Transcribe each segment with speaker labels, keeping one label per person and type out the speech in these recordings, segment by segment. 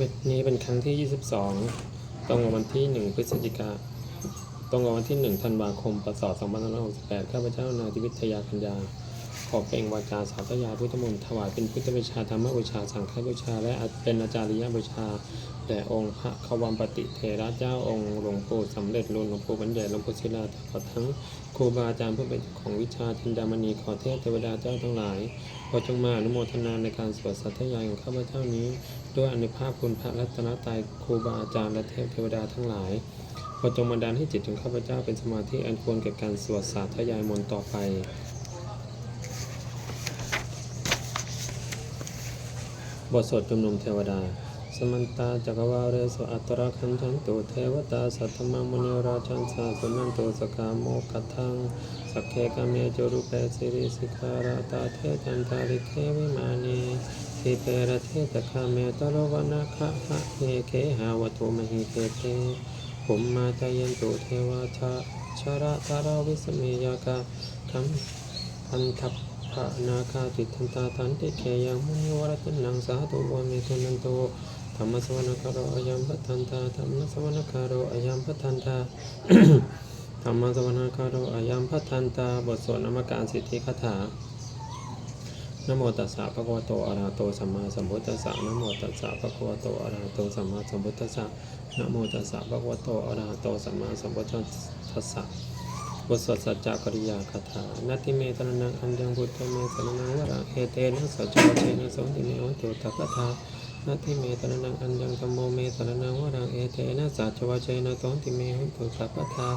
Speaker 1: วทนี้เป็นครั้งที่ 22 ตรงกับวันที่ 1 พฤศจิกา ตรงกับวันที่ 1 ธันวาคม พศ 2568 ข้าพเจ้านายทิวิทยาคัญญา ขอเปล่งวาจาสาธยาพุทธมนต์ถวายเป็นพุทธบูชาธรรมบูชา สังฆบูชา และเป็นอาจาริยบูชา แด่องค์พระขวัมปติเทระเจ้าองค์หลวงปู่สำเร็จรุ่นหลวงปู่บรรยายหลวงปู่ศิลาตลอดทั้งครูบาอาจารย์ผู้เป็นของวิชาจินดามณีขอเทพเทวดาเจ้าทั้งหลายขอจงมาอนุโมทนาในการสวดสัตยายของข้าพเจ้านี้ ด้วยอนุภาพคุณพระรัตนตรัยครูบาอาจารย์และเทพเทวดาทั้งหลายขอจงบันดาลให้จิตของข้าพเจ้าเป็นสมาธิอันควรแก่การสวดสาธยายมนต์ต่อไปบทสวดจุมนุมเทวดา สมันตาจักรวาเรสอัตราคันทันตุเทวตาสัทธมังมุนิราชันสาสุนันตุสกาโมกัทังสักเคกามเมจรุเปสิริสิการาตาเทจันทาริเควิมานี ทิเปรเทตคาเมตโรวนาคะหะเฮเคหาวตุมหิเตเตภุมมาจายันตุเทวาชาชาระตาราวิสเมยากาคัมพันทัพพระนาคาติทันตาทันติเคยังมุนิวรตินังสาธุวเมตุนันโตธรรมสวนคารโอายัมพัทันตาธรรมสวนคารโอายัมพัทันตาธรรมสวนคารโอายัมพัทันตาบทสวดนมการสิทธิคาถา นะโมตัสสะภะคะวะโตอะระหะโตสัมมาสัมพุทธัสสะนะโมตัสสะภะคะวะโตอะระหะโตสัมมาสัมพุทธัสสะนะโมตัสสะภะคะวะโตอะระหะโตสัมมาสัมพุทธัสสะบทสวดสัจจกริยาคาถานาทิเมตระนังอัญญังพุทธเมสระนังวรังเอเตนะสัจจวัชเชนะสงติเมวัตถุตัพพทานาทิเมตระนังอัญญังธรรมโมเมสระนังวรังเอเตนะสัจจวัชเชนะสงติเมวัตถุตัพพทา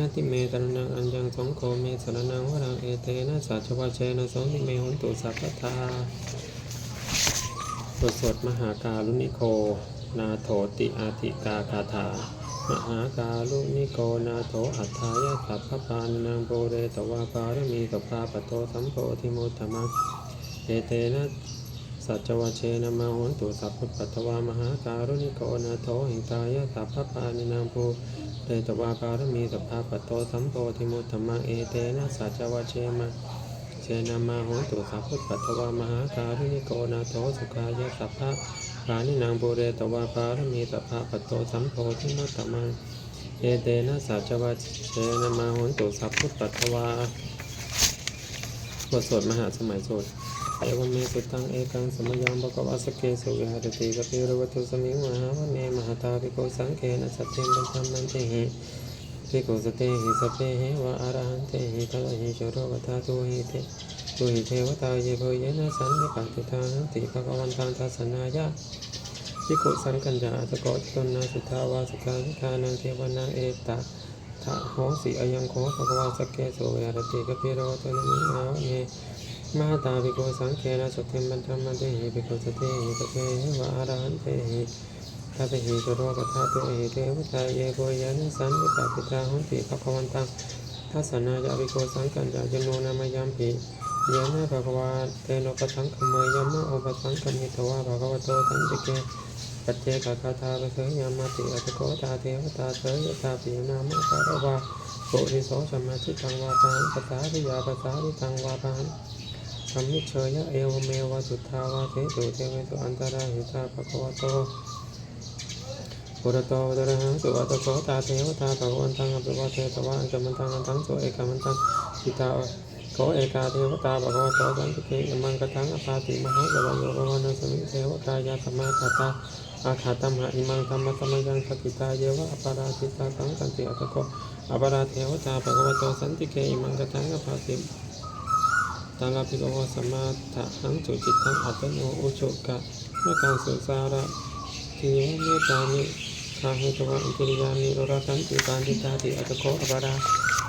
Speaker 1: นาทิเมตรนังอัญญังสงโฆเมสรนังวรังเอเตนะสัจจวัชเชนะสงติเมวัตถุสัพพทาบทสวดมหาการุณิโกนาโถติอาติกาคาถา มหาการุณิโกนาโถอัฏฐายะสัพพปานนางโบเรตวาปารมีสัพพาปโตสัมโพธิมุตมังเอเตนะ สัจวเชนะมาหุนตุสัพพุปัตวามหาการุณิโกนาโถหิงตายะสัพพปานินางโบเรตวาปารมีสัพพาปโตสัมโพธิมุตตมังเอเตนะสัจวเชมาเชนะมาหุนตุสัพพุปัตวามหาการุณิโกนาโถสุขายะสัพพะปานินางโบเรตวาปารมีตภาปโตสัมโพธิมัตตมังเอเตนะสัจวัชเชนะมาหุนตุสัพพุทปัตวาบทสวดมหาสมัยสวด เอวเมสุตังเอกังสมยังบกวาสเกสุวิหารติกปิรวัตุสมิงมหาวเนมหาตาภิโกสังเคนะสัจเจนปัญจมันเตหิภิกขุสเตหิสพเพหิวะอรหันเตหิทะละหิโชโรวัฏาตุหิเตตุหิเทวตาเยโพเยนะสันนิปาติทาหันติภะคะวันตังทัสสนายะพิกุสังกัญญาสกอตนนาสุทาวาสกาวิทานังเทวนาเอตะทะโหสิอายังโคภควาสกเกโสเวรติกพิโรตนะมิอาวเน มาตาภิกุสังเคนะสเทมบันธรรมเตหิภิกุสเตหิตเตหิวะอรหันเตหิทัตหิจโรกธาตุหิเทวตาเยโกยานิสันวิปปิตาหุนติภคววันตังทัสสนายาภิกุสังกัญญาจโนนามยัมปิเยนะภควาเตโนปสังคเมยมะโอปสังคมิตวาภควโตตันติเกปัจเจกคาถาปะเสยยามาติอัตโกตาเทวตาเสยตาปิยนามะคารวาโกริโสสมมาชิตังวาปานปตาริยาปตาริตังวาปาน สัมมิเชยะเอวเมวะสุทธาวาเทตุเทเวตุอันตราหิตาภควโตปุรโตวตระหังสุวัตโกตาเทวตาภควันตังอภิวาเทตวะอันจมันตังอันตังโสเอกมันตังสิตาโกเอกาเทวตาภควโตสันติเกอิมังกตังอปาติมหาสวโยภวันสมิเทวกายาธรรมาคาตาอาคาตัมหะอิมังธรรมะธรรมยังสกิตาเยวะอปาราติตาตังกันติอัตโกอปาราเทวตาภะควโตสันติเกอิมังกตังอภาติ ตังอภิโกวสัมาทะหังจุจิตตังอัตโนอุโชกะเมะกังสุสาระทีวะเมตานิคาใหิตวอินติริยานิโรรตันติปานติตาติอัตโกอปารา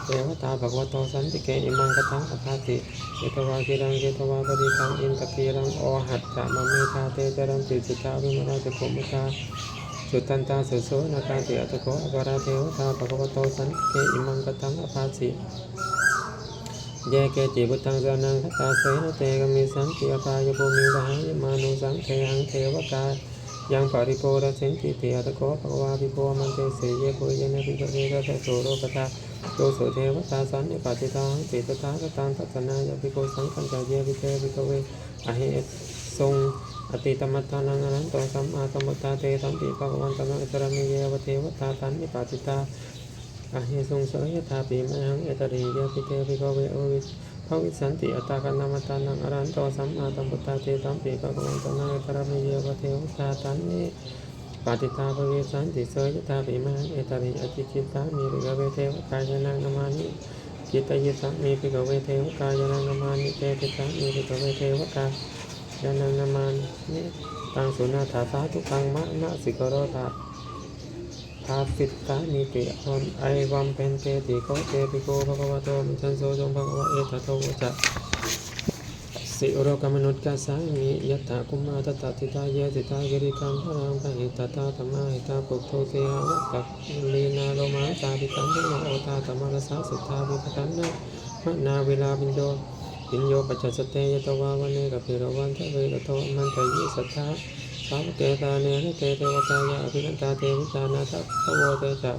Speaker 1: เทวตาภควะโตสันติเกอิมังกตังอภาติเอตวากิรังเกตวาปริคังอินตะกีรังอหัตจะมะเมธาเตจรังติจิตาวิมราจโคมุตาสุตันตาสุโสนาคาติอัตโกอปาราเทวตาภควะโตสันติเกอิมังกตังอภาสิ เยเกจิบุตังสานังคตาเสนเตกมิสังติอปายภูมิวหายมานุสังเทหังเทวกายังปาริโพระเสนติเตอัตโกภะควาภิโพมันเตเสเยโพเยนะภิกขเวระโสโรปตาโตโสเทวตาสันนิปาติตาหังติตตาคตังทัศนายาภิโกสังกัญจาเยวิเตภิกเวอเหตุทรงอติตมัตตานังอนันตสัมมาสัมพุทธาเตสัมปิภะวันตนะอิตระมิเยวเทวตาตันนิปาติตา อาหิสุงเสยทาปิมังเอตริเยปิเตปิโกเวโอวิภวิสันติอัตตาคันนามตานังอรันโตสัมมาสัมพุทธาเตสัมปิภะวันตนะอิตระมิเยวะเทวตาตันนิปาติตาภวิสันติเสยทาปิมังเอตริอจิจิตามิริกเวเทวกายนังนามานิจิตยิสัมมีปิกเวเทวกายานังนามานิเตติสัมมีปิกเวเทวกายานังนามานิตังสุนาถาสาทุกังมะนะสิกโรธา ทาสิตตานิปิอนไอวัมเป็นเตติโกเตปิโกภะคะวะโตมิชันโสจงภะคะวะเอตโตจะสิโรกมนุษย์กาสามิยัตถาคุมาตตติตาเยติตาเกริกัมพระรามพหิตตาธรรมาหิตาปุกโตเทหะตักลีนาโลมาตาปิตัมพุโนโอตาธรรมรสาสุทธาวิปตันนะมะนาเวลาปิญโยปิญโยปัจจสเตยตวาวันเนกับเพรวันทะเวกโตมันตยิสัทธา สาวเกตาเนรเตเทวกายาอภินันตาเทวิจานาทัพพโวเตจัก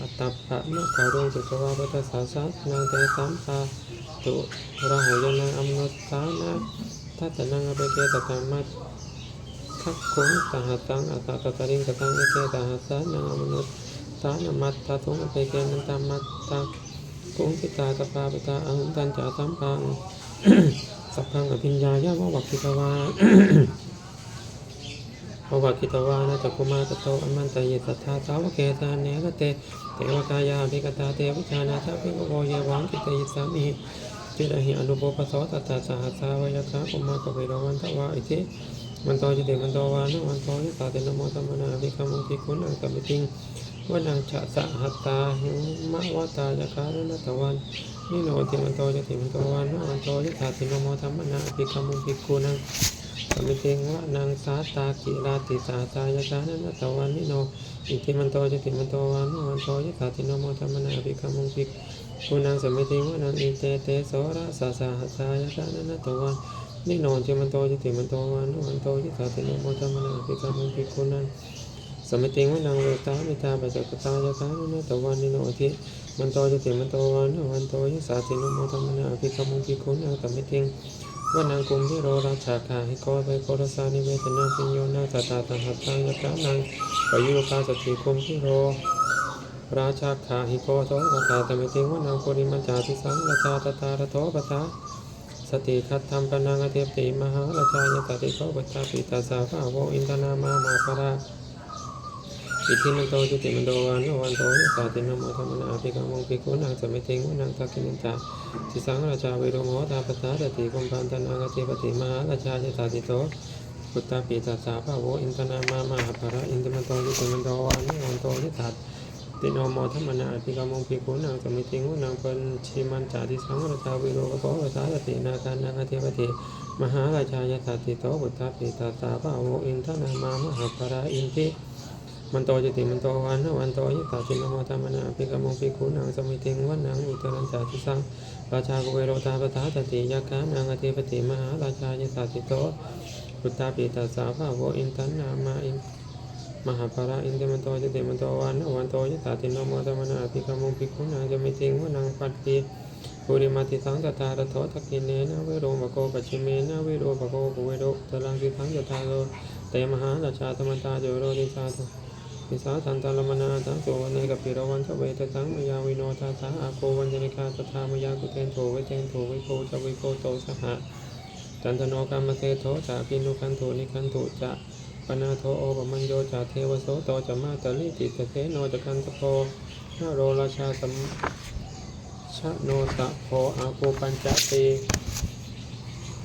Speaker 1: อัตตปะมะขาวดวงสุตวาปัตสาสานาเตสัมปาตุระหยนังอมนุตานาทัตนังอเปเกตตามัตทักขุงสหัสังอัตตตตริงกตังเอเกตหัสสานังอมนุตานามัตตาทุงอเปเกนันตามัตตากุงสิตาตปาปตาอังตันจาสัมพังสัพพังอภิญญายะวะวักขิตวา ภวคิตวานะจักคุมาตโตอมันตยิสัทธาสาวเกตาเนกเตเทวกายาภิกตาเทวิชานาทัพพิกโวเยวังกิตยิสามิจิตหิอนุปปโสตัตตาสหัสสาวยคาปุมากเวรวันทวาอิทิมันโตจิติมันโตวานะวันโตยิตาเตนโมตัมมนาภิกขมุติคุณังกมิติงวนังฉะสหัตตาหิมะวตายคารณตวันนิโนติมันโตจิติมันโตวานะวันโตยิตาเตนโมตัมมนาภิกขมุติคุณัง สมิติงวะนางสาตากิราติสาตายกานันตะวันนิโนอิติมันโตจิติมันโตวันวันโตยตาติโนโมธรรมนาภิกขมุงภิกขุนางสมิติงวะนางอิเตเตโสระสาสาหัสายกานันตะวันนิโนจิมันโตจิติมันโตวันวันโตยตาติโนโมธรรมนาภิกขมุงภิกขุนางสมิติงวะนางเวตามิตาปัจจกตายกานันตะวันนิโนทิมันโตจิติมันโตวันวันโตยสาติโนโมธรรมนาภิกขมุงภิกขุนางสมิติง วนังกุมพิโรราชาคาหิโกเวโกรสานิเวทนาปิญโยนาตตาตังหัตตังยะกานังปยุรกาสติคุมพิโรราชาคาหิโกโสปตาตเมติงวนังปุริมัจจาติสังราชาตตาระโทปตาสติทัตธรรมปนังอเทปติมหาราชายตติโกปตาปิตาสาภาโวอินทนามามาปรา อิทิมันโตจุติมันโตวันวันโตสาตินโมธรรมนาภิกขมงภิกขุนังสมิติงวนังทักขินันตาสิสังราชาวิโรโมตาปตาตติกุมพันธนางติปติมหาราชาเจตาติโตพุทธาปิตาสาภาโวอินทนามามาหาภระอินทมันโตยุติมันโตวานิวันโตยิทัตติโนโมธรรมนาภิกรมงภิกขุนางสมิติงวนางปัญชิมันจาติสังราชาวิโรโกปตาตตินาคานางติปติมหาราชาเจตาติโตพุทธาปิตาสาภาโวอินทนามามหาภระอินทิ มันโตจิติมันโตวันนะวันโตยิตาจินโมธรรมนาภิกขมงภิกขุนางสมิติงวันนางอุตรันจาติสังราชากุเวโรตาปทาตติยากานางอธิปติมหาราชายิตาติโตพุทธาปิตาสาภาโวอินทันนามาอินมหาภราอินเตมันโตจิติมันโตวันนะวันโตยิตาจินโมธรรมนาภิกขมงภิกขุนางสมิติงวันนางปัตติปุริมาติสังตตาระโททักกินเนนะเวโรมะโกปัจฉิเมนะเวโรปะโกกุเวโรตรังสิสังยตาโลเตมหาราชาธรรมตาโจโรติสาธุ ปิสาทันตาลมนาทังโสวันเนกับปิรวันทเวตทังมยาวิโนทาสาอาโกวันจนิกาตถามยากุเทนโถเวเทนโถวิโกจวิโกโตสหะจันทโนกรรมเทโถจาพินุคันโถนิคันโถจะปนาโทโอปมัญโยจาเทวโสโตจะมาตลิติตเทโนจะกันตโพนาโรราชาสัมชโนตะโพอาโกปัญจเต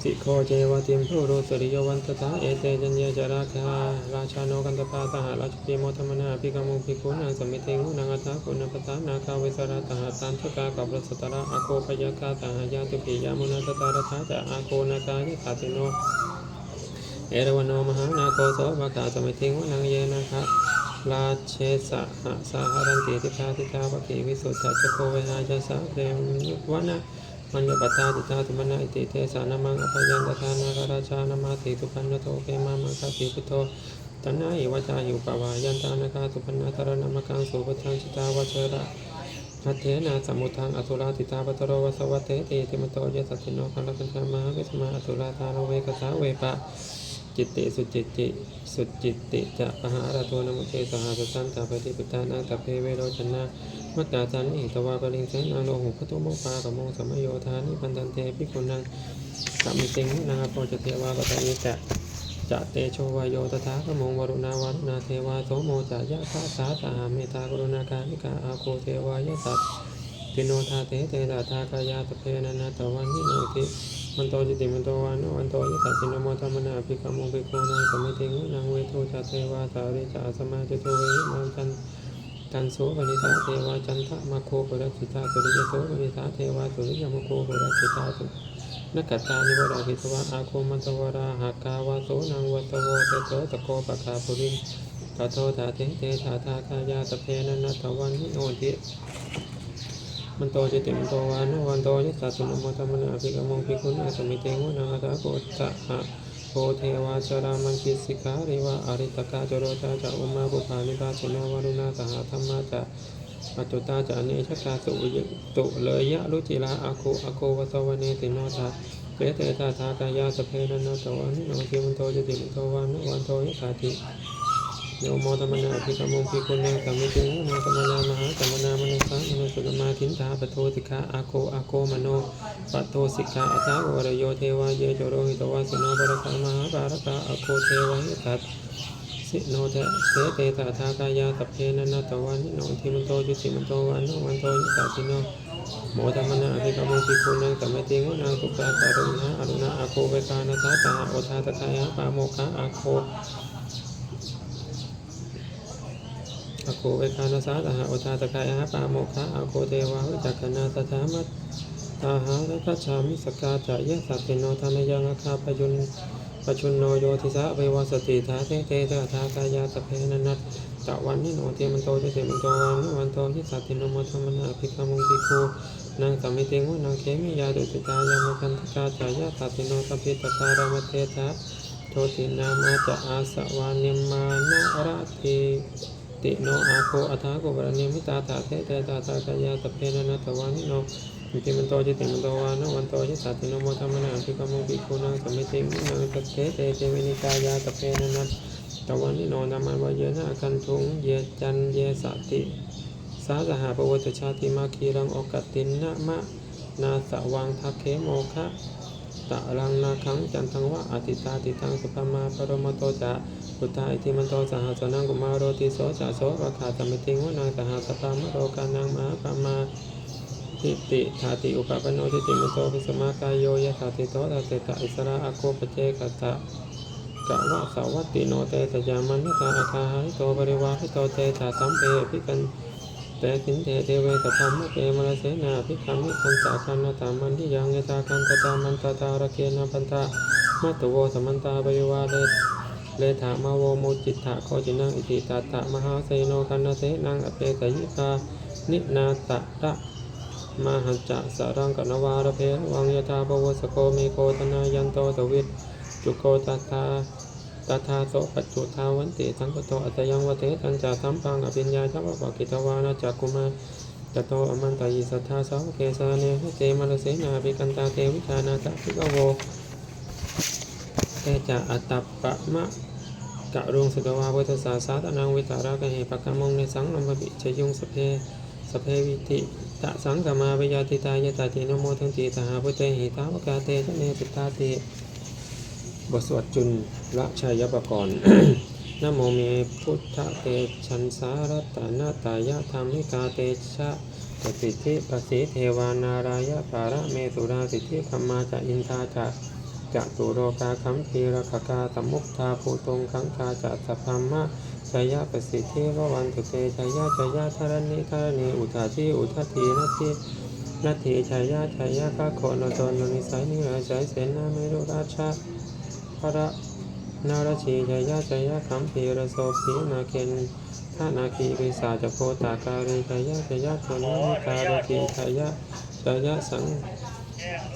Speaker 1: สิโคเจวติมผู้รู้สริยวันตถาเอเตจัญญาจาราคาราชาโนกันตปาตหาราชปีโมธรรมนาภิกขมุภิกุนางสมิเทงูนางอัตถาคุณปตานาคาเวสราตหาตันทกากับรสตระอาโคพยาคาตหายาตุปิยามุนาตตารถาจะอาโคนาคายตาติโนเอรวโนมหานาโคโสภาคาสมิเทงูนางเยนาคะราเชสะหะสาหารันติทิพาติตาภกิวิสุทธะจโคเวหาจาสะเรวนะ มันยปตาติตาตุมนาอิติเทสานามังอภยันตทานาคาราชานามาติตุพันนโตเกมามังคาติพุทโธตันนาอิวจายุปวายันตานาคาตุพันนาตระนามังสุปทังชิตาวชระพัทเทนะสมุทังอสุราติตาปตโรวสวัตเตติติมโตเยสัตติโนคันลกัญชามาเวสมาอสุราตาโรเวกสาเวปะ จิตติสุจิตติสุจิตติจะปหาระโทนมุเตสหาสสันตาปฏิปตานาตเพเวโรชนะมัตตาจันนิตวาปริงเสนังโลหุพตุโมปากโมสมโยธานิพันธันเตปิคุนังกัมมิติงนาโปจเทวาปตานิจะจะเตโชวายโยตถาคมงวรุณาวารุณาเทวาโสโมจะยะทาสาตาเมตากรุณาการิกาอาโคเทวายะสัตติโนทาเตเตตาทากายาตเพนันาตวันนิโนติ มันโตจิติมันโตวานุวันโตยตัสินโมธรรมนาภิกขโมภิกขุนางสมิติงนางเวโทจัตเทวาสาริจาสมาจโตเวมังจันกันโสปนิสาเทวาจันทะมาโคปรักขิตาสุริยโสปนิสาเทวาสุริยมโคปรักขิตาสุนักกัตตานิวราภิตวะอาโคมันตวราหากาวาโสนางวัตโวเตโตตะโกปะคาปุรินตโตตาเตเตถาทากายาตเพนันตวันนิโนติ มันโตจิติมันโตวานุวันโตยิสสะสุนโมธรรมนาภิกขโมภิกขุนาสมิเตงวนาคาโกตะหะโพเทวาชรามังคิสิกาเรวะอริตกาจโรจาจอุมาบุภานิบาสุนวารุณาสหธรรมาจะปัจจุตาจะเนชกาสุยตุเลยยะรุจิลาอาโคอาโกวสวเนติโนทาเปเตตาทากายาสเพนันโนตวานิโนทิมันโตจิติมันโตวานุวันโตยิสาติ โยโมธรรมนาภิกขโมภิกขุนาสมิเตงวนาสัมมนามหาสัมมนามนุสังมนุสุตมาทินทาปโทติกาอาโคอาโกมโนปัตโตสิกขาอัตถาวรโยเทวาเยโจโรหิตวาสิโนปรคามหาปารกาอโคเทวาหิตัสสิโนเทเสเตตาทากายาตัพเพนันตวันนิโนทิมันโตจุติมันโตวันโนวันโตยิสาสิโนโมธรรมนาภิกรรมภิกขุนังสัมมติงวนางตุกาการุณาอรุณาอาโคเวกานาสาตาโอทาตถายาปาโมคะอาโค อโคเวกานาสาตาโอทาตถายาปาโมคะอโคเทวาวิจักนาสัทธามัตตาหารัตชามิสกาจะยะสัตติโนทานยังอาคาปยุนปชุนโนโยทิสะเววสติทาเตเตตทากายาตเพนันัตตะวันนิโนเทมันโตจะเสมันโตวันวันโตยิสัตติโนโมธรรมนาภิกขมุภิกขุนางสามิติงวนางเขมิยาดุติตายามคันทกาจายะสัตติโนตปิตการามเตทะโทตินามาจะอาสวานิมานะระติ ติโนอาโคอัฏฐาโกบรณิมิตาตาเทเตตาตากายาตเพนันัตะวันนิโนอิติมันโตจิติมันโตวานะวันโตยิสัตติโนโมธรรมนาภิกขโมภิกขุนังสมิติงนังตัเตเตเจวินิกายาตเพนันัตวันนิโนนามันวายนะกันทุงเยจันเยสติสาสหาปวัตชาติมาคีรังโอกตินนะมะนาสวังทักเคโมคะตะรังนาคังจันทังวะอติตาติตังสุปมาปรมโตจะ พุทธาอิติมันโตสหัสนังกุมารโรติโสจะโสวะขาตมิติงวนังสหสปามโรกานังมหาปามาทิติธาติอุปปโนทิติมโตภิสมากายโยยะธาติโตทาเตตะอิสระอโคปเจกัตตะกะวะสาวัตติโนเตสยามันตาอาคาหายโตบริวาริโตเตถาสัมเปภิกันเตสินเตเทเวตพัมมเกมรเสนาภิคัมมิคันตาคันนาตามันทิยังเยตาคันตตามันตตาระเกนะปันตามัตตโวสมันตาบริวาเร เลถามาโวโมจิตถะโคจินังอิติตาตะมหาเสโนกันาเสนังอเปตยิกานินาตะระมหัจจะสารังกนวารเพวังยธาปวสโกเมโกธนายันโตสวิตจุโกตัทาตถาโสปัจจุทาวันติสังกโตอัตยังวเทตันจาสัมปังอภิญญาจักปกิตวานาจักกุมาจโตอมันตายิสัทธาสาวเกสาเนหเตมรเสนาภิกันตาเทวิชานาจักพิกโวเตจะอัตตปะมะ กะรุงสุตวาพุทธศาสาตนังวิตารากะเหปะกะมงในสังนมบิชยุงสเพสเพวิติตะสังกมาปยาติตายตาตินโมทังติตหาพุทเตหิตาวกาเตชะเนติตาติบทสวดจุลละชัยปกรณ์นโมเมพุทธเตชันสารัตตนาตายะธรรมิกาเตชะปสิทธิปสิเทวานารายะปาระเมสุราสิทธิคัมมาจะอินทาจะ จะตุโรกาคัมภีรคกาสมุกทาภูตงคังคาจะสัพพมะชยะปสิทธิววันตุเตชยะชยะธรณิธรณีอุทาทิอุทาทีนาทีนาทีชยะชยะกะโคนตนนิสัยนิราชัยเสนาเมรุราชาพระนารชีชยะชยะคัมภีรโสภีนาเคนท่านาคีวิสาจโพตาการีชยะชยะโนิการทีชยะชยะสัง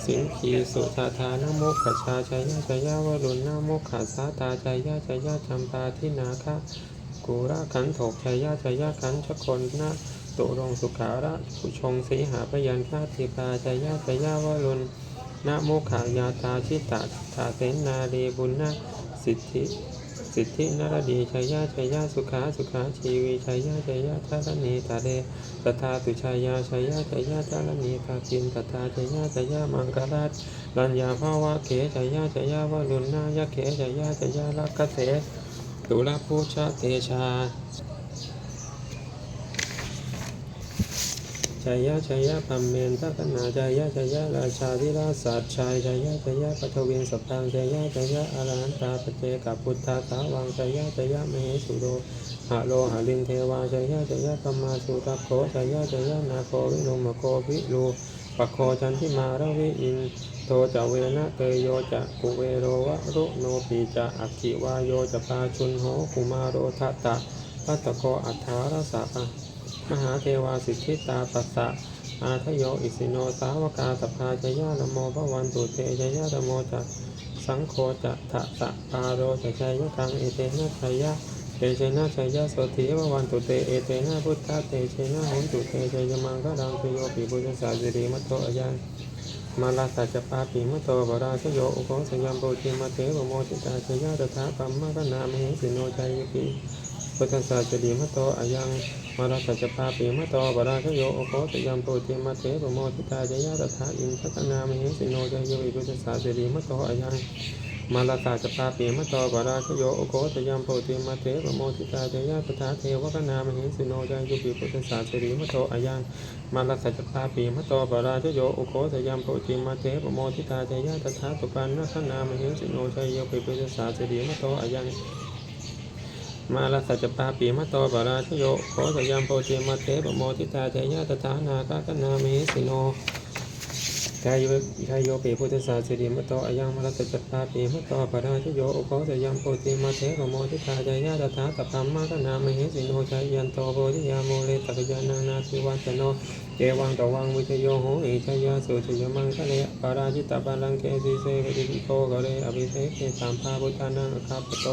Speaker 1: สิงคีสุธาธานโมกขชาชายาชายาวรุณนาโมกขาสาตาชายาชายาจำปาทินาคะกูระขันโถกชายาชายาขันชคนนะตุรงสุขาระผู้ชงสีหาพยัญชนะทีปาชายาชายาวรุณนโมขายาตาชิตาตาเสนนาเรบุญนะสิทธิ สิทธินรดีชัยยะชัยยะสุขาสุขาชีวีชัยยะชัยยะทารณีตาเดตถาตุชัยยะชัยยะชัยยะทารณีภาคินตถาชัยยะชัยยะมังกรัตรัญญาภาวะเขชัยยะชัยยะวรุณนายะเขชัยยะชัยยะลักเสตุลภูชาเตชา ชัยยะชัยยะพัมเมนทักนาชัยยะชัยยะราชาธิราชสัตชัยชัยยะชัยยะปัทวินสัพพังชัยยะชัยยะอรหันตาปเจกับพุทธาสาวังชัยยะชัยยะมเหสุโรหะโลหะลินเทวาชัยยะชัยยะธรรมาสุตโขชัยยะชัยยะนาโควิโนมโควิลูปะโคจันทิมาระวิอินโทจะเวนะเตยโยจะกุเวโรวะรุโนปีจะอัคคิวาโยจะปาชุนโหกุมารโรทัตตะปัตตโกอัฏฐารสะ มหาเทวาสิทธิตาปัสสะอาทโยอิสิโนสาวกาสภาจยะนโมพระวันตุเตจยะนโมจะสังโฆจะทะสะปาโรจะชัยยกังเอเตนะชัยยะเตเชนะชัยยะโสติพระวันตุเตเอเตนะพุทธะเตเชนะโหนตุเตชัยมังคะรังชโยปิบุญสาสิริมัตโตอยันมาลาสัจปาปิมัตโตบราชโยอุโกสยามโพธิมาเตวโมติตาชยะตถาปัมมะกนามเหสิโนชัยยปิ พุทธศาสดีมะโตอายังมาราสัจจปาปีมะโตบาราชโยโอโคตยัมโพธิมาเทปโมทิตายายาตถาอินทัตนามเหสิโนจายโยอิพุทธศาสดีมะโตอายังมาราสัจจปาปีมะโตบาราชโยโอโคตยัมโพธิมาเทปโมทิตายายาตถาเทวกนามเหสิโนจายโยอิพุทธศาสดีมะโตอายังมาราสัจจปาปีมะโตบาราชโยโอโคตยัมโพธิมาเทปโมทิตายายาตถาตุปันนันามเหสิโนจายโยอิพุทธศาสดีมะโตอายัง มาลาสัจปาปีมะโตปาราชโยโคสยามโพธิมาเทปโมทิตาเทยะตถานาคากนาเมสิโนกายโยกายโยปีพุทธศาสริมะโตอายังมาลาสัจปาปีมะโตปาราชโยโคสยามโพธิมาเทปโมทิตาเทยะตถาตปัมมากนาเมสิโนชัยยันโตโพธิยาโมเลตกยานังนาทิวัจโนเกวังตวังวิชโยโหอิชยาสุชยมังคะเลปาราจิตตปาลังเกสิเสวติโกกะเลอภิเศกเกสามภาพุทธานังคาปโต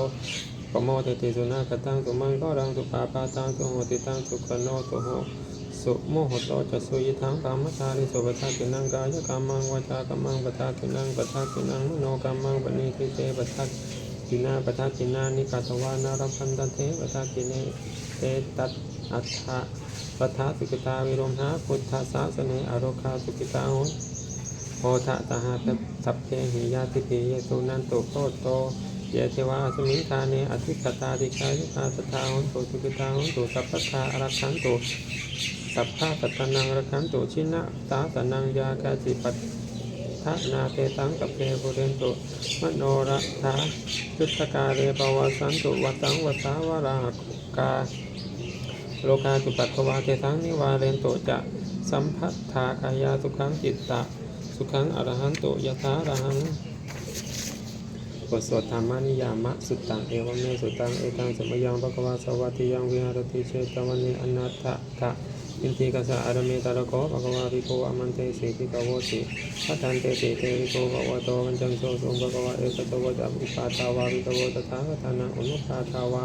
Speaker 1: ปโมเตติสุนาคตังสุมังก็รังสุปาปาตังสุโหติตังสุขโนตุโหสุโมโหโตจะสุยทังกามชาลิสุปทากินังกายกามังวาจากามังปทากินังปทากินังมโนกามังปณิทิเตปทากินาปทากินานิกาตวานารัมพันตเทปทากิเนเตตัตอัฏฐะปทาสุกิตาวิโรมหาพุทธศาสเนอโรคาสุกิตาโหนโอทะตหะสัพเพหิยาติปิเยสุนันตุโตโต เยเทวาสมิงทาเนอธิกตาติกายุตาสทาหุนตุสุกิตาหุนตุสัพพทาอรคันตุสัพพะสัตตนังอรคันตุชินะตาตนังยากาจิปัตทะนาเตตังกับเพบุเรนตุมโนรัฐาจุตกาเรปวสันตุวัตังวัตาวรากาโลกาจุปัตถวาเททังนิวาเรนตุจะสัมพัทธากายาสุขังจิตตะ สุขังอรหันตุยะถาอรหัง บทสวดธรรมนิยามะสุตตังเอวเมสุตังเอตังสมยังภควาสวัสดิยังวิหารติเชตวันเนอนัตถะทะอินทิกัสสะอารเมตระโกภควาริโกอมันเตสีทิกโวติพัทันเตติเตริโกภวโตวันจังโสสุภควาเอกตวจัอุปาทาวาริโกตถาคตานังอนุปาทาวา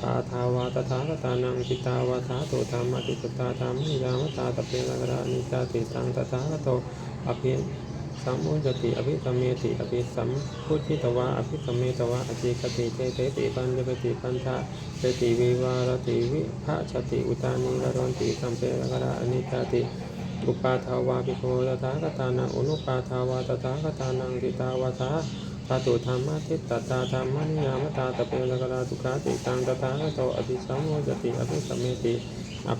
Speaker 1: ปาทาวาตถาคตานังปิตาวาทาโตธรรมติตตาธรรมิยามตาตเประกระนิจาติตังตถาคโตอภิ สัมมุจติอภิสัมเมติอภิสัมพุทธิตวะอภิสัมเมตวะอจิกติเตเตติปัญญปติปัญชาเตติวิวารติวิภาชติอุตานิรรนติสัมเปรกระอนิจติอุปาทาวาภิโกตถาคตานังอนุปาทาวาตถาคตานังติตาวาทาปาตุธรรมะทิตตตาธรรมนิยามตาตะเปรกระทุกขาติตังตถาคตอภิสัมโมจติอภิสัมเมติอ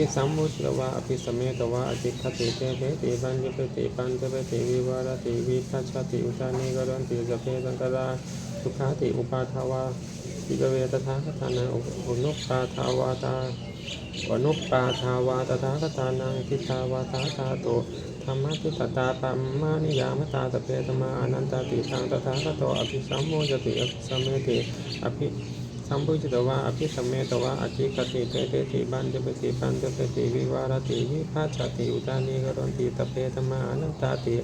Speaker 1: ภิสัมมุตตวะอภิสมเมตวะอจิคติเตเปติปัญญปติปัญจปติวิวารติวิพัชชติอุตานิกรันติสเพสังกราสุขาติอุปาทาวาปิกเวตถาคตานังอุนุปปาทาวาตาอนุปปาทาวาตถาคตานังทิทาวาตาตาโตธรรมะทิตตาปัมมานิยามตาตะเพตมาอนันตติตังตถาคโตอภิสัมโมจติอภิสัมเมติอภิ สัมพุจิตวะอภิสัมเมตวะอธิกติเตเตติบันจปติปันจปติวิวารติวิภาชติอุตานีกรนติตเพธรรมาอนันตาติ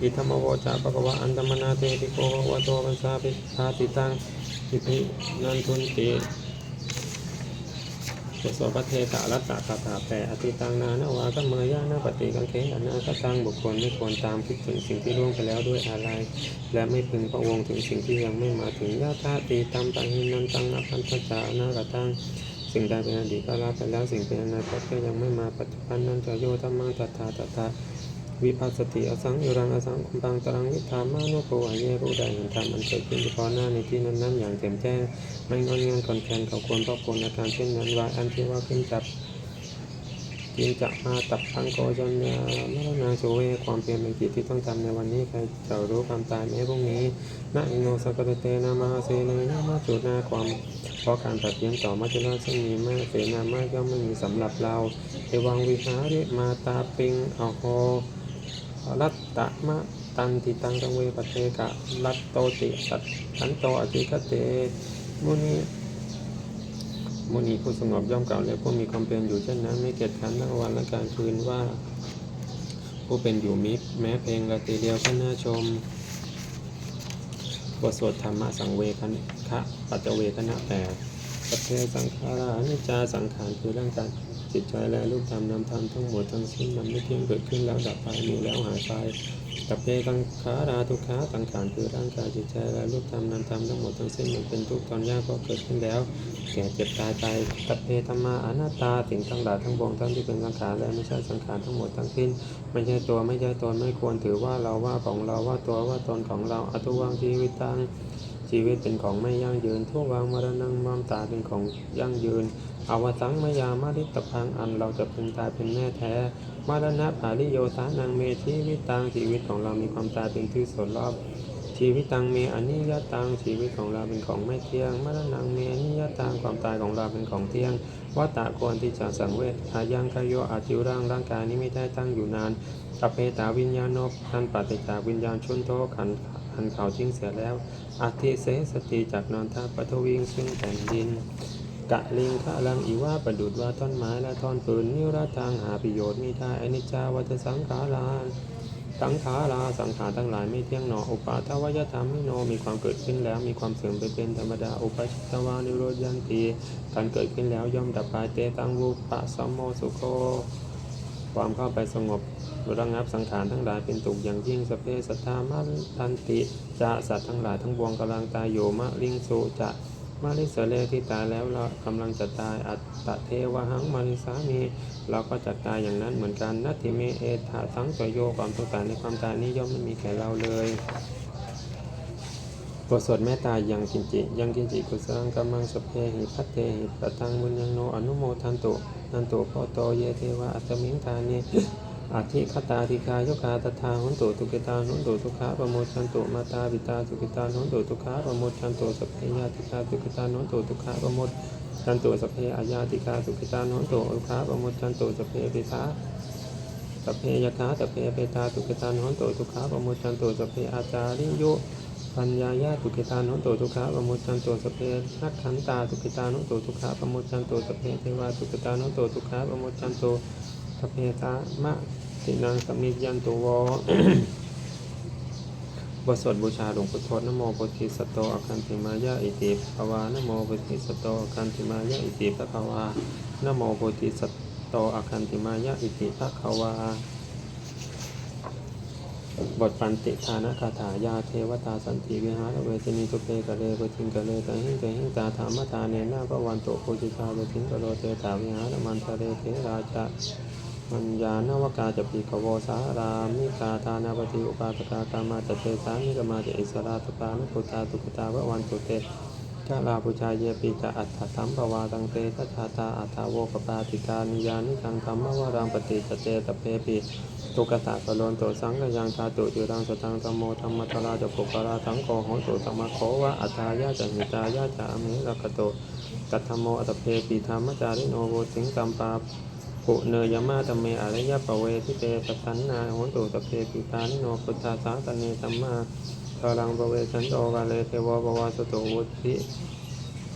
Speaker 1: อิธรรมโวจาปะกวะอันตมนาเตติโกวะโตปัญสาปิภาติตังอิทินันทุนติ บทสวดพระเทศะรัตตะคาถาแปอติตังนานาวาก็เมยะนาปฏิกังเคอนาคตังบุคคลไม่ควรตามคิดถึงสิ่งที่ล่วงไปแล้วด้วยอะไร และไม่พึงประวงถึงสิ่งที่ยังไม่มาถึงยาธาตีตัมตังหินันตังอภันธจานาคตังสิ่งใดเป็นอดีตก็รับไปแล้วสิ่งเป็นอนาคตก็ยังไม่มาปัจจุบันนั้นจะโยธรรมังตถาตถา วิปัสสติอสังยุรังอสังคุมปังตรังวิธามานุโภอเยรู้ได้เห็นธรรมอันเกิดขึ้นเฉพาะหน้าในที่นั้นๆอย่างแจ่มแจ้ง ไม่งอนเงียนคอนแคนเขาควรเพราะควรอาการเช่นนั้นวายอันที่ว่าขึ้นจับจินจะมาตับพังโกจนยามรณาโชเวความเพียรเป็นกิจที่ต้องทำในวันนี้ใครจะรู้ความตายแม้พรุ่งนี้นาอิโนสกตเตนามาเซเนนามาจุนาความเพราะการตัดเลี้ยงต่อมัจจุราชซึ่งมีมากเสนามากย่อมไม่มีสำหรับเราเอวังวิหาริมาตาปิงอโห รัตตะมะตันติตังกังเวปเทกะรัตโตติสัตขันโตอธิคเตมุนีมุนีผู้สงบย่อมกล่าวและผู้มีความเป็นอยู่เช่นนั้นไม่เกียจคร้านทั้งวันและการคืนว่า ผู้เป็นอยู่มิตรแม้เพลงราตรีเดียวก็น่าชมบทสวดธรรมะสังเวคคะปัจเวคณะแปดสัพเพสังขารานิจาสังขารคือร่างกาย จิตใจและรูปธรรมนามธรรมทั้งหมดทั้งสิ้นมันไม่เที่ยงเกิดขึ้นแล้วดับไปมีแล้วหายไปสัพเพสังขาราทุกขาสังขารคือร่างกายจิตใจและรูปธรรมนามธรรมทั้งหมดทั้งสิ้นมันเป็นทุกข์ตอนยากก็เกิดขึ้นแล้วแก่เจ็บตายไปสัพเพธรรมาอนัตตาสิ่งทั้งหลายทั้งปวงทั้งที่เป็นสังขารและไม่ใช่สังขารทั้งหมดทั้งสิ้นไม่ใช่ตัวไม่ใช่ตนไม่ควรถือว่าเราว่าของเราว่าตัวว่าตนของเราอตุวังชีวิตัง ชีวิตเป็นของไม่ยั่งยืนทั่ววางมรณงมามตายเป็นของยั่งยืนอวสังมยามาริตพังอันเราจะพึงตายเป็นแน่แท้มรณะภาริโยสานังเมชีวิตตังชีวิตของเรามีความตายเป็นที่สนรอบชีวิตตังเมอนิยตังชีวิตของเราเป็นของไม่เที่ยงมรณะเมอนิยตังความตายของเราเป็นของเที่ยงวัตตะควรที่จะสังเวชอายังคโยอาจิวร่างร่างกายนี้ไม่ได้ตั้งอยู่นานอเปตาวิญญาณนบท่านปฏิจาวิญญาณชุนโทขัน ขันเขาทิ้งเสียแล้วอาทิเสสติจากนอนท่าปฐวิงซึ่งแผ่นดิน กะลิงคะลังอีว่าประดุดว่าท่อนไม้และท่อนปืนนิรัตทางหาประโยชน์ม่ได้อนิจจาวัฏสังขาราสังขาราสังขารทั้งหลายไม่เที่ยงหนออุปาทวยธรรมมิโนมีความเกิดขึ้นแล้วมีความเสื่อมไปเป็นธรรมดาอุปาชิตวานิโรธยันตีการเกิดขึ้นแล้วย่อมดับไปเตตังวูปะสัมโมสุโค ความเข้าไปสงบระงับสังขารทั้งหลายเป็นตุกอย่างยิ่งสเพสัทธามาทันติจะสัตว์ทั้งหลายทั้งบวงกำลังตายโยมะลิงสุจะมาลิสเลที่ตายแล้วเรากำลังจะตายอัตตะเทวหังมาลิสามีเราก็จะตายอย่างนั้นเหมือนกันนัตถิเมเอทาสังสยโยความต้องการในความตายนี้ย่อมไม่มีแก่เราเลย บทสวดเมตตายังกินจิยังกินจิกุสลังกัมมังสเพหิพัตเตหิปะตังมุญยังโนอนุโมทันตุนันตุโพโตเยเทวะอัตมิงทานิอาทิคตาธิคายุคาตถาหุนตุทุกิตาหุนตุทุกขาปโมชันตุมาตาปิตาทุกิตาหุนตุทุกขาปโมชันตุสัพเพญาติคาทุกิตาหุนตุทุกขาปโมชันตุสัพเพอาญาติคาทุกิตาหุนตุทุกขาปโมชันตุสัพเพปิตาสัพเพยคาสัพเพเปตาทุกิตาหุนตุทุกขาปโมชันตุสัพเพอาจาริโย ปัญญายาทุกิตานุโตทุกขาปโมชันโตสพเพนักขันตาทุกิตานุโตทุกขาปโมชันโตสพเพเทวาทุกิตานุโตทุกขาปโมชันโตสพเพตามะตินังสมิยันตุวบทสวดบูชาหลวงพุทโธนโมโพธิสัตโตอคันติมายะอิติภควานโมโพธิสัตโตอคันติมายะอิติภควานโมโพธิสัตโตอคันติมายะอิติภควา บทปันติทานะคาถายาเทวตาสันติวิหารเวทนิทุเปกะเลปทิงกะเลตะหิงกะหิงตาธรรมตาเนนาพระวันโตโพธิชาเวทิงกะโลเตถาวิหารมันทะเรเทราชะมัญญานวกาจะปีกโวสารามิกาทานาปฏิอุปาตกากามาจะเตสานิกมาจะอิสราตปานุปุตาตุกตาพระวันโตเตกาลาปุชาเยปิจะอัฏฐสัมภวาตังเตทัชาตาอัฏฐโวกปาติกานิยานิทังธรรมวารังปฏิจเจตเพปิ ตุกตะสโลนโตสังกยังชาตุจุรังสตังธรรมโมธรรมตราจะปุกราสังโฆโหตุสัมมาโควะอัตตายาจะหิตายาจะอเมระกโตกัตถโมอัตเพปิธรรมจาริโนโวสิงกัมปาปุเนยมาตเมอารยปเวทิเตปสันนาโหตุตเพปิตานิโนพุทธาสาตเนสัมมาทารังปเวสันโตกาเลเทวปวาสโตวุติ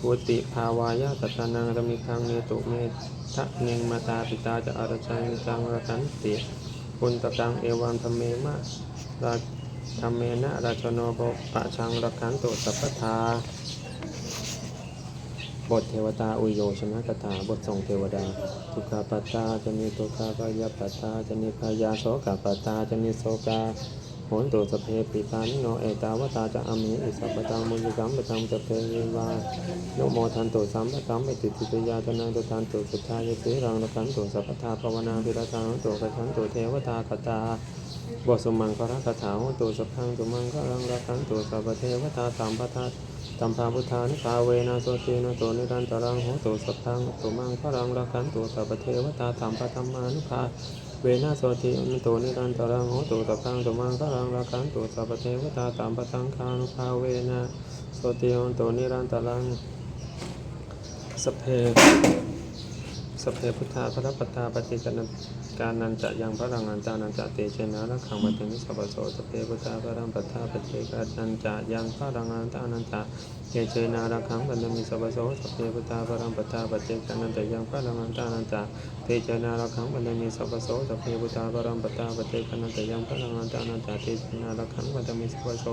Speaker 1: วุติภาวายาตัตานังรมิทังเนตุเมทะเนงมาตาปิตาจะอรชังจังรกันติ ปุณตตังเอวังธรรมเมมะราธรรมเมนะราชโนโปปะชังรกันตุสัพพทาบทปันติทานคาถายาเทวตาสันติวิหารรพพธิชาโวทิงกะโลเตถาบทเทวตาอุโยชนะกถาบทส่งเทวดาทุกขปัตตาจะมีทุกขปายาปัตตาจะมีพยาโสกปัตตาจะมีโสกา โหนตุสพเพปิตานิโนเอตาวตาจะอามิอิสัพตังมุญกัมปตังจะเพเยวาโนโมทันตุสัมปตัมเมติติตยาตนังตุทันตุสุทายสีรังนคันตุสัพพทาภวนาภิรตังตุกชันตุเทวตาคตาบทสมมังคระคาถาโหตุสัพพังตุมังคลังรักันตุสัพพเทวตาตามปทัตตัมภาพุทธานิภาเวนะโสตินะโตนิรันตรังโหตุสัพพังตุมังคลังรักันตุสัพพเทวตาตามปธรรมานุภา เวนะโสติอมโตนิรันตรังโหตุตัพังตุมังคลังระคันตุสัพเทวตาตามปทังคานุภาเวนะโสติอมโตนิรันตรังสเพสเพพุทธาพระปตาปฏิกัน การนันจะยังพระรังอันตานันจะเตเชนะระขังมัตมิสัพพโสสพเพพุทธาพระรังปตตาปฏิกันนันจะยังพระรังอันตานันจะเตเชนะระขังมัตมิสัพพโสสพเพพุทธาพระรังปตตาปฏิกันนันจะยังพระรังอันตานันจะเตเชนะระขังมัตมิสัพพโสสพเพพุทธาพระรังปตตาปฏิกันนันจะยังพระรังอันตานันจะเตเชนะระขังมัตมิสัพพโส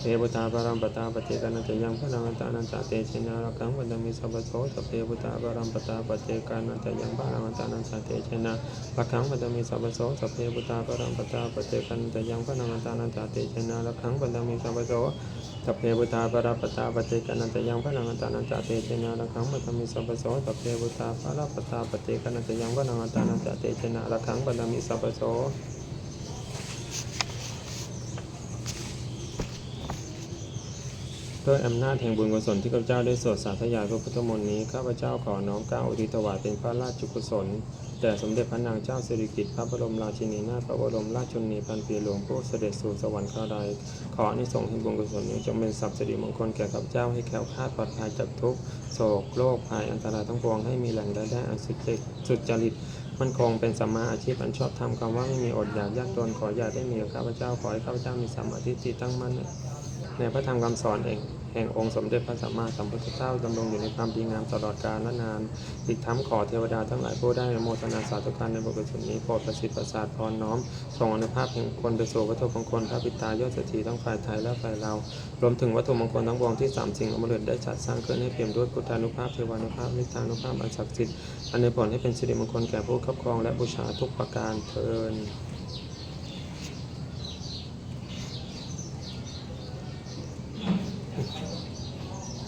Speaker 1: เพพุทธาปรัมปตาปเจกันันตยังพระนังอันตานันตาเตชินารักังวันมิสัพพโสสัพเพพุทธาปรัมปตาปเจกันันตยังพระนังอันตานันตาเตชินารักังวันมิสัพพโสสัพเพพุทธาปรัมปตาปเจกันันตยังพระนังอันตานันตาเตชินารักังวันมิสัพพโสสัพเพพุทธาปรัมปตาปเจกันันตยังพระนังอันตานันตาเตชินารักังวันมิสัพพโสสัพเพพุทธาปรัมปตาปเจกันันตยังพระนังอันตานันตาเตชินารักังวันมิสัพพโส ด้วยอำนาจแห่งบุญกุศลที่ข้าพเจ้าได้สวดสาธยายพระพุทธมนต์นี้ข้าพเจ้าขอน้อมก้าอุทิศถวายเป็นพระราชกุศลแด่สมเด็จพระนางเจ้าสิริกิติ์พระบรมราชินีนาถพระบรมราชชนนีพันปีหลวงผู้เสด็จสู่สวรรคาลัยขออนิสงส์แห่งบุญกุศลนี้จงเป็นสัพสิริมงคลแก่ข้าพเจ้าให้แคล้วคลาดปลอดภัยจากทุกโศกโรคภัยอันตรายทั้งปวงให้มีแหล่งรายได้อันสุจริตสุจริตมันคงเป็นสัมมาอาชีพอันชอบทำคำว่าไม่มีอดอยากยากจนขออย่าได้มีข้าพเจ้าขอให้ข้าพเจ้ามีสัมมาทิฏฐิตั้งมั่น ในพระธรรมคำสอนเองแห่งองค์สมเด็จพระสัมมาสัมพุทธเจ้าดำรงอยู่ในความดีงามตลอดกาลและนาน อีกทั้งขอเทวดาทั้งหลายผู้ได้โมทนาสาธุการในบทกุศลนี้โปรดประสิทธิ์ประสาทพรน้อมส่งอนุภาพแห่งคนไปสู่วัตถุมงคลพระปิตายอดเศรษฐีทั้งฝ่ายไทยและฝ่ายเรา รวมถึงวัตถุมงคลทั้งวงที่สามสิ่งอมฤตได้จัดสร้างขึ้นให้เปี่ยมด้วยพุทธานุภาพเทวานุภาพนิพพานุภาพอันศักดิ์สิทธิ์อันในผลให้เป็นสิริมงคลแก่ผู้ครอบครองและบูชาทุกประการเทิน